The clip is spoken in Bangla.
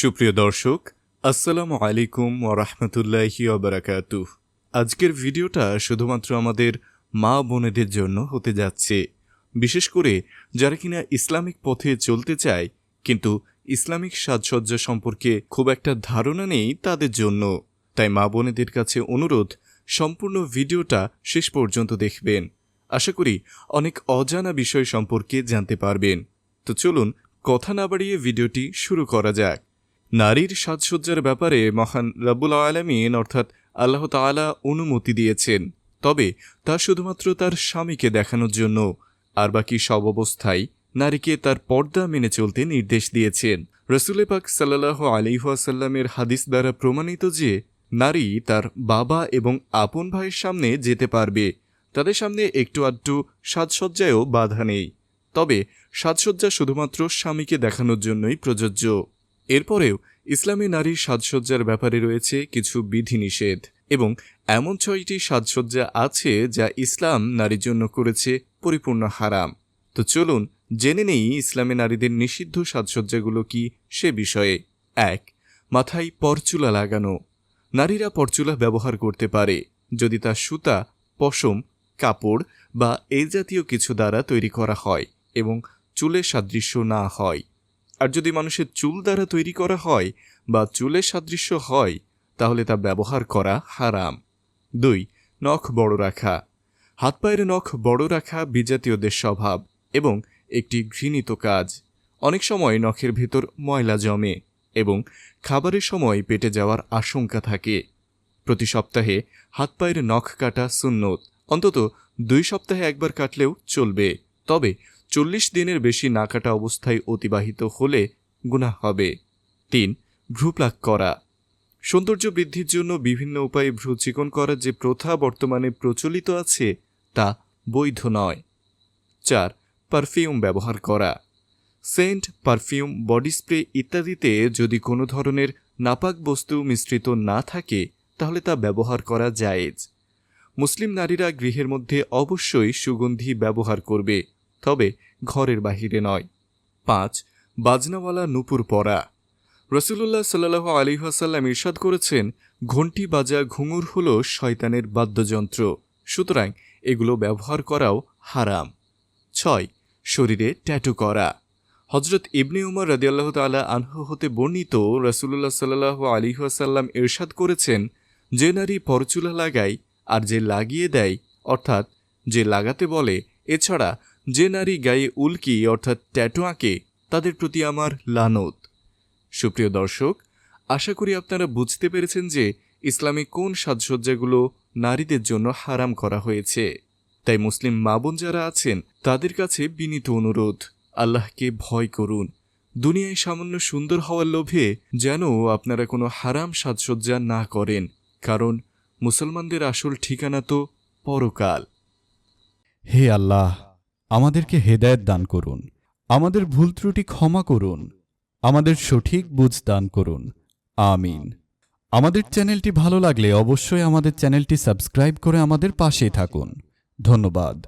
সুপ্রিয় দর্শক, আসসালামু আলাইকুম ওরহমতুল্লাহি ওবরাকাতু আজকের ভিডিওটা শুধুমাত্র আমাদের মা বোনেদের জন্য হতে যাচ্ছে। বিশেষ করে যারা কিনা ইসলামিক পথে চলতে চায়, কিন্তু ইসলামিক সাজসজ্জা সম্পর্কে খুব একটা ধারণা নেই তাদের জন্য। তাই মা বোনেদের কাছে অনুরোধ, সম্পূর্ণ ভিডিওটা শেষ পর্যন্ত দেখবেন। আশা করি অনেক অজানা বিষয় সম্পর্কে জানতে পারবেন। তো চলুন, কথা না বাড়িয়ে ভিডিওটি শুরু করা যাক। নারীর সাজসজ্জার ব্যাপারে মহান রাব্বুল আলমিন অর্থাৎ আল্লাহ তাআলা অনুমতি দিয়েছেন। তবে তা শুধুমাত্র তার স্বামীকে দেখানোর জন্য, আর বাকি সব অবস্থায় নারীকে তার পর্দা মেনে চলতে নির্দেশ দিয়েছেন। রসুলে পাক সাল্লাহ আলিহাসাল্লামের হাদিস দ্বারা প্রমাণিত যে, নারী তার বাবা এবং আপন ভাইয়ের সামনে যেতে পারবে। তাদের সামনে একটু আধটু সাজসজ্জায়ও বাধা নেই। তবে সাজসজ্জা শুধুমাত্র স্বামীকে দেখানোর জন্যই প্রযোজ্য। এরপরেও ইসলামী নারীর সাজসজ্জার ব্যাপারে রয়েছে কিছু বিধিনিষেধ এবং এমন ছয়টি সাজসজ্জা আছে যা ইসলাম নারীর জন্য করেছে পরিপূর্ণ হারাম। তো চলুন জেনে নেই ইসলামী নারীদের নিষিদ্ধ সাজসজ্জাগুলো কি সে বিষয়ে। এক, মাথায় পরচুলা লাগানো। নারীরা পরচুলা ব্যবহার করতে পারে, যদি তা সুতা, পশম, কাপড় বা এই জাতীয় কিছু দ্বারা তৈরি করা হয় এবং চুলের সাদৃশ্য না হয়। আর যদি মানুষের চুল দ্বারা তৈরি করা হয় বা চুলের সাদৃশ্য হয়, তাহলে তা ব্যবহার করা হারাম। দুই, নখ বড় রাখা। হাত পায়ের নখ বড় রাখা বিজাতীয়দের স্বভাব এবং একটি ঘৃণিত কাজ। অনেক সময় নখের ভেতর ময়লা জমে এবং খাবারের সময় পেটে যাওয়ার আশঙ্কা থাকে। প্রতি সপ্তাহে হাত পায়ের নখ কাটা সুন্নত। অন্তত দুই সপ্তাহে একবার কাটলেও চলবে। তবে চল্লিশ দিনের বেশি না কাটা অবস্থায় অতিবাহিত হলে গুনাহ হবে। তিন, ভ্রুপ্লাক করা। সৌন্দর্য বৃদ্ধির জন্য বিভিন্ন উপায়ে ভ্রু চিকন করার যে প্রথা বর্তমানে প্রচলিত আছে, তা বৈধ নয়। চার, পারফিউম ব্যবহার করা। সেন্ট পারফিউম, বডি স্প্রে ইত্যাদিতে যদি কোনো ধরনের নাপাক বস্তু মিশ্রিত না থাকে, তাহলে তা ব্যবহার করা জায়েজ। মুসলিম নারীরা গৃহের মধ্যে অবশ্যই সুগন্ধি ব্যবহার করবে। তবে ঘরের বাহিরে নয়। পাঁচ, বাজনাওয়ালা নুপুর পরা। রসুল্লাহ সাল্লাহ আলিহাসাল্লাম ইরশাদ করেছেন, ঘণ্টি বাজা ঘুঙুর হল শয়তানের বাদ্যযন্ত্র, সুতরাং এগুলো ব্যবহার করাও হারাম। ছয়, শরীরে ট্যাটু করা। হজরত ইবনে উমর রাদিয়াল্লাহ তাল্লাহ আনহু হতে বর্ণিত রসুল্লাহ সাল্লাহ আলিহাসাল্লাম ইরশাদ করেছেন, যে নারী পরচুলা লাগায় আর যে লাগিয়ে দেয়, অর্থাৎ যে লাগাতে বলে, এছাড়া যে নারী গায়ে উল্কি অর্থাৎ ট্যাটু আঁকে, তাদের প্রতি আমার লানত। সুপ্রিয় দর্শক, আশা করি আপনারা বুঝতে পেরেছেন যে ইসলামে কোন সাজসজ্জাগুলো নারীদের জন্য হারাম করা হয়েছে। তাই মুসলিম মা বোন যারা আছেন, তাদের কাছে বিনীত অনুরোধ, আল্লাহকে ভয় করুন। দুনিয়ায় সামান্য সুন্দর হওয়ার লোভে যেন আপনারা কোনো হারাম সাজসজ্জা না করেন, কারণ মুসলমানদের আসল ঠিকানা তো পরকাল। হে আল্লাহ আমাদেরকে হেদায়ত দান করুন। আমাদের ভুল ত্রুটি ক্ষমা করুন। আমাদের সঠিক বুঝ দান করুন। আমিন। আমাদের চ্যানেলটি ভালো লাগলে অবশ্যই আমাদের চ্যানেলটি সাবস্ক্রাইব করে আমাদের পাশেই থাকুন। ধন্যবাদ।